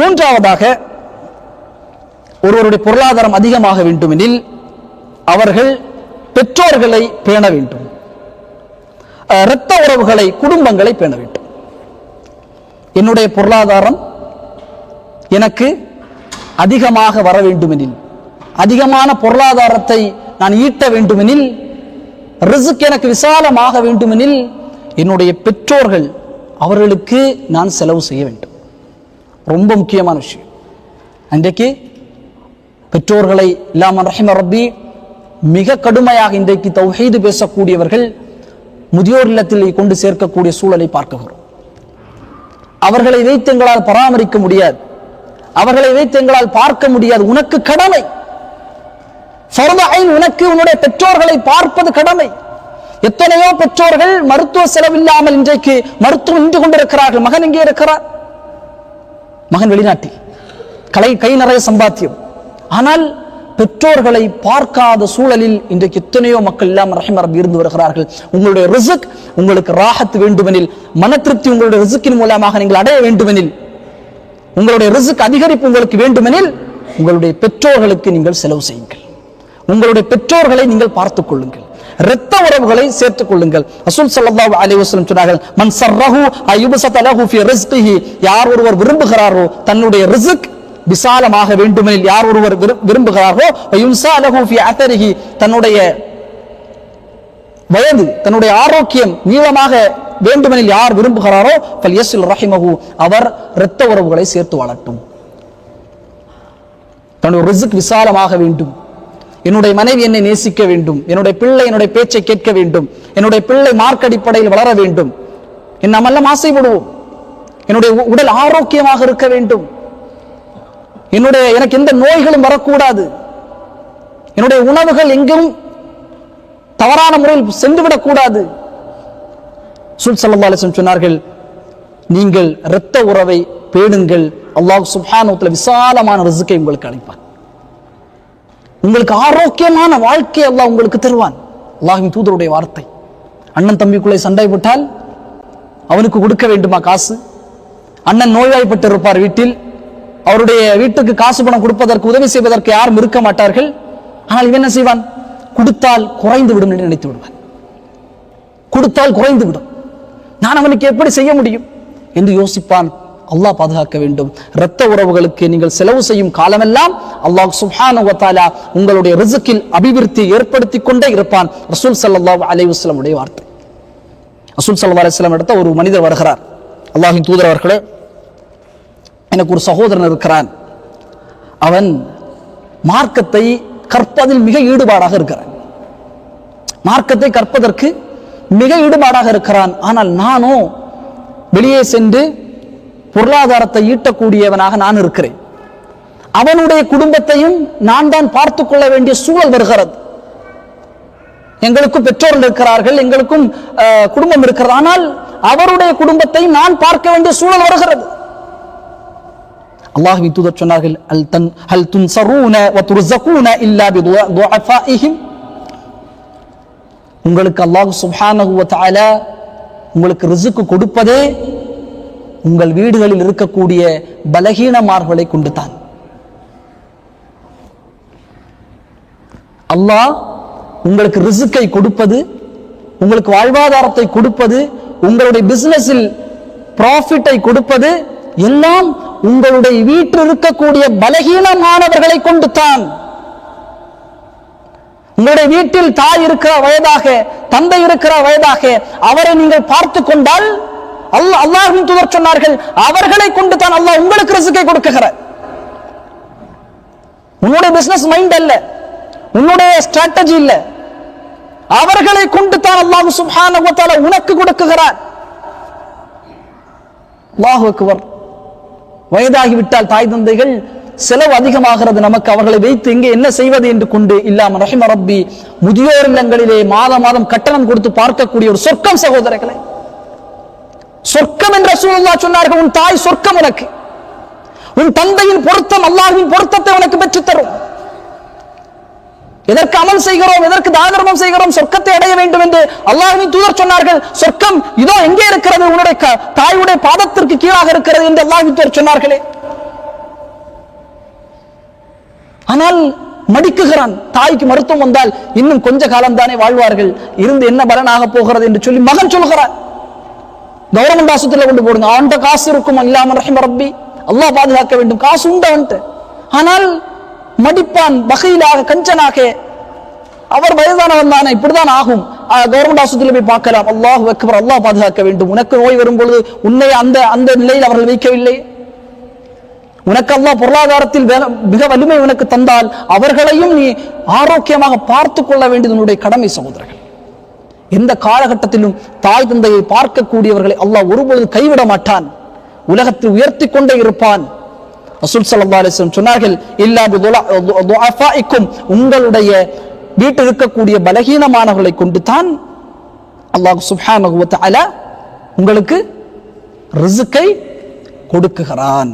மூன்றாவதாக ஒருவருடைய பொருளாதாரம் அதிகமாக வேண்டுமெனில் அவர்கள் பெற்றோர்களை பேண வேண்டும். இரத்த உறவுகளை குடும்பங்களை பேண வேண்டும். என்னுடைய பொருளாதாரம் எனக்கு அதிகமாக வர வேண்டுமெனில் அதிகமான பொருளாதாரத்தை நான் ஈட்ட வேண்டுமெனில் ரிசுக் எனக்கு விசாலமாக வேண்டுமெனில் என்னுடைய பெற்றோர்கள் அவர்களுக்கு நான் செலவு செய்ய வேண்டும். ரொம்ப முக்கியமான விஷயம். அன்றைக்கு பெற்றோர்களை இல்லாமல் ரஹிம ரப்பி மிக கடுமையாக இன்றைக்கு தௌஹீது பேசக்கூடியவர்கள் முதியோர் இல்லத்தில் கொண்டு சேர்க்கக்கூடிய சூழலை பார்க்கிறோம் அவர்களை வைத்து எங்களால் பராமரிக்க முடியாது. அவர்களை வைத்து எங்களால் பார்க்க முடியாது. உனக்கு கடமை. உனக்கு உன்னுடைய பெற்றோர்களை பார்ப்பது கடமை. எத்தனையோ பெற்றோர்கள் மருத்துவ செலவில்லாமல் இன்றைக்கு மருத்துவம் நின்று கொண்டிருக்கிறார்கள். மகன் எங்கே இருக்கிறார்? மகன் வெளிநாட்டில். கலை கை நிறைய சம்பாத்தியம். ஆனால் பெற்றோர்களை பார்க்காத சூழலில் இன்றைக்கு எத்தனையோ மக்கள் இல்லாமல் ரஹிம ரபி இருந்து வருகிறார்கள். உங்களுடைய ரிசுக் உங்களுக்கு ராகத் வேண்டுமெனில் மன திருப்தி உங்களுடைய ரிசுக்கின் மூலமாக நீங்கள் அடைய வேண்டுமெனில் உங்களுடைய ரிசுக் அதிகரிப்பு உங்களுக்கு வேண்டுமெனில் உங்களுடைய பெற்றோர்களுக்கு நீங்கள் செலவு செய்யுங்கள். உங்களுடைய பெற்றோர்களை நீங்கள் பார்த்துக் கொள்ளுங்கள். இரத்த உறவுகளை சேர்த்துக் கொள்ளுங்கள் ரசூல் ஸல்லல்லாஹு அலைஹி வஸல்லம் சொன்னார்கள் மன் சர்ரஹு லஹு ரிஸ்கிஹி. யார் ஒருவர் விரும்புகிறாரோ தன்னுடைய ரிஸ்க் விசாலமாக வேண்டுமெனில் யார் ஒருவர் விரும்புகிறாரோ யுன்சா லஹு ஃபீ அத்தரிஹி தன்னுடைய வயது தன்னுடைய ஆரோக்கியம் நீளமாக வேண்டுமெனில் யார் விரும்புகிறாரோ ஃபல் யஸ்ல் ரஹிமஹு. அவர் இரத்த உறவுகளை சேர்த்து வளர்த்தும் தன்னுடைய ரிஸ்க் விசாலமாக வேண்டும். என்னுடைய மனைவி என்னை நேசிக்க வேண்டும். என்னுடைய பிள்ளை என்னுடைய பேச்சை கேட்க வேண்டும். என்னுடைய பிள்ளை மார்க் அடிப்படையில் வளர வேண்டும். என் நம்மெல்லாம் ஆசைப்படுவோம். என்னுடைய உ- உடல் ஆரோக்கியமாக இருக்க வேண்டும். என்னுடைய எனக்கு எந்த நோய்களும் வரக்கூடாது. என்னுடைய உணவுகள் எங்கும் தவறான முறையில் சென்றுவிடக்கூடாது. சுல் சல்லா சொன்னார்கள் நீங்கள் இரத்த உறவை பேணுங்கள். அல்லாஹ் சுப்ஹானுவத்தில் விசாலமான ரிசுக்கை உங்களுக்கு அளிப்பான். உங்களுக்கு ஆரோக்கியமான வாழ்க்கை அல்லாஹ் உங்களுக்கு தருவான். அல்லாஹின் தூதருடைய வார்த்தை. அண்ணன் தம்பிக்குள்ளே சண்டை போட்டால் அவனுக்கு கொடுக்க வேண்டுமா காசு? அண்ணன் நோய்வாய்ப்பட்டு இருப்பார் வீட்டில். அவருடைய வீட்டுக்கு காசு பணம் கொடுப்பதற்கு உதவி செய்வதற்கு யாரும் இருக்க மாட்டார்கள். ஆனால் இவன் என்ன செய்வான்? கொடுத்தால் குறைந்து விடும் என்று நினைத்து விடுவான். கொடுத்தால் குறைந்து விடும். நான் அவனுக்கு எப்படி செய்ய முடியும்? என்று யோசிப்பான். அல்லாஹ் பாதுகாக்க வேண்டும். இரத்த உறவுகளுக்கு நீங்கள் செலவு செய்யும் காலமெல்லாம் அல்லாஹ் சுஹான உங்களுடைய ரிசுக்கில் அபிவிருத்தி ஏற்படுத்தி கொண்டே இருப்பான். ரசூல் ஸல்லல்லாஹு அலைஹி உடைய வார்த்தை. ரசூல் சல்லா அலிஸ்லாம் இடத்த ஒரு மனிதர் வருகிறார். அல்லாஹின் தூதர் அவர்களே எனக்கு ஒரு சகோதரன் இருக்கிறான். அவன் மார்க்கத்தை கற்பதில் மிக ஈடுபாடாக இருக்கிறான். மார்க்கத்தை கற்பதற்கு மிக ஈடுபாடாக இருக்கிறான். ஆனால் நானும் வெளியே சென்று பொருளாதாரத்தை ஈட்டக்கூடியவனாக நான் இருக்கிறேன். அவனுடைய குடும்பத்தையும் நான் தான் பார்த்து கொள்ள வேண்டிய சூழல் வருகிறது. எங்களுக்கும் பெற்றோர்கள் இருக்கிறார்கள் எங்களுக்கும் அஹ், குடும்பம் இருக்கிறது. ஆனால் அவருடைய குடும்பத்தை நான் பார்க்க வேண்டிய சூழல் வருகிறது. அல்லாஹ் தூதர் சொன்னார்கள் அல் தன் ஹல் இல்லா பி துஆஃபாஇஹிம் உங்களுக்கு அல்லாஹ் சுப்ஹானஹு வ தஆலா உங்களுக்கு ரிசுக்கு கொடுப்பதே உங்கள் வீடுகளில் இருக்கக்கூடிய பலகீனமார்களை கொண்டு தான் அல்லாஹ் உங்களுக்கு ரிசுக்கை கொடுப்பது உங்களுக்கு வாழ்வாதாரத்தை கொடுப்பது உங்களுடைய பிசினஸில் ப்ராஃபிட்டை கொடுப்பது எல்லாம் உங்களுடைய வீட்டில் இருக்கக்கூடிய பலகீனமானவர்களை கொண்டு தான் உங்களுடைய வீட்டில் தாய் இருக்கிற வயதாக தந்தை இருக்கிற வயதாக அவரை நீங்கள் பார்த்து கொண்டால் அல்லாஹ் அல்லாஹும் தூதர் சொன்னார்கள் அவர்களை கொண்டு தான் அல்லாஹ் உங்களுக்கு ரிசுக்கை கொடுக்குகிற. உன்னுடைய பிசினஸ் மைண்ட் அல்ல உன்னுடைய ஸ்ட்ராட்டஜி இல்ல. அவர்களை கொண்டு தான் அல்லாஹ் சுப்ஹானஹு உனக்கு கொடுக்குகிறார். அல்லாஹ் அக்பர். வயதாகிவிட்டால் தாய் தந்தைகள் செலவு அதிகமாகிறது நமக்கு அவர்களை வைத்து இங்கே என்ன செய்வது என்று கொண்டு இல்லாம ரஹிம ரப்பி முதியோர் இல்லங்களிலே மாதம் மாதம் கட்டணம் கொடுத்து பார்க்கக்கூடிய ஒரு சொர்க்கம் சகோதரர்களை. சொர்க்கம் என்ற சூழலா சொன்னார்கள் உன் தாய் சொர்க்கம் உனக்கு. உன் தந்தையின் பொருத்தம் அல்லாஹ்வின் பொருத்தத்தை உனக்கு பெற்றுத் தரும் எதற்கு அமல் செய்கிறோம் எதற்கு தானதர்மம் செய்கிறோம் சொர்க்கத்தை அடைய வேண்டும் என்று அல்லாஹ்வின் தூதர் சொன்னார்கள். சொர்க்கம் இதோ எங்கே இருக்கிறது உன்னுடைய க- தாயுடைய பாதத்திற்கு கீழாக இருக்கிறது என்று அல்லாஹின் தூதர் சொன்னார்களே. ஆனால் மடிக்குகிறான் தாய்க்கு மருத்துவம் வந்தால் இன்னும் கொஞ்ச காலம் தானே வாழ்வார்கள். இருந்து என்ன பலனாக போகிறது என்று சொல்லி மகன் சொல்கிறான் கவர்மெண்ட் ஆஸ்பத்திரியில கொண்டு போடுங்க. அவன்கிட்ட காசு இருக்கும். இல்லாம ரஹிம ரப்பி. அல்லாஹ் பாதுகாக்க வேண்டும். காசு உண்டு அவன்ட்டு ஆனால் மடிப்பான் வகையிலாக கஞ்சனாக அவர் வயதானவன் தானே. இப்படிதான் ஆகும். கவர்மெண்ட் ஆஸ்பத்திரியில் போய் பார்க்கலாம். அல்லாஹ் வைக்கவர் அல்லாஹ் பாதுகாக்க வேண்டும். உனக்கு நோய் வரும் பொழுது உன்னை அந்த அந்த நிலையில் அவர்கள் வைக்கவில்லை. உனக்கு அல்லாஹ் பொருளாதாரத்தில் வே- மிக வலிமை உனக்கு தந்தால் அவர்களையும் நீ ஆரோக்கியமாக பார்த்து கொள்ள வேண்டியது உன்னுடைய கடமை சகோதரர்கள். எந்த காலகட்டத்திலும் தாய் தந்தையை பார்க்கக்கூடியவர்களை அல்லாஹ் ஒருபொழுது கைவிட மாட்டான். உலகத்தில் உயர்த்தி கொண்டே இருப்பான். அசுல் சல்லா அலைஹி சொன்னார்கள் இல்லா உங்களுடைய வீட்டில் இருக்கக்கூடிய பலகீனமானவர்களை கொண்டு தான் அல்லாஹ் சுஹான் வ உங்களுக்கு ரிசுக்கை கொடுக்குகிறான்.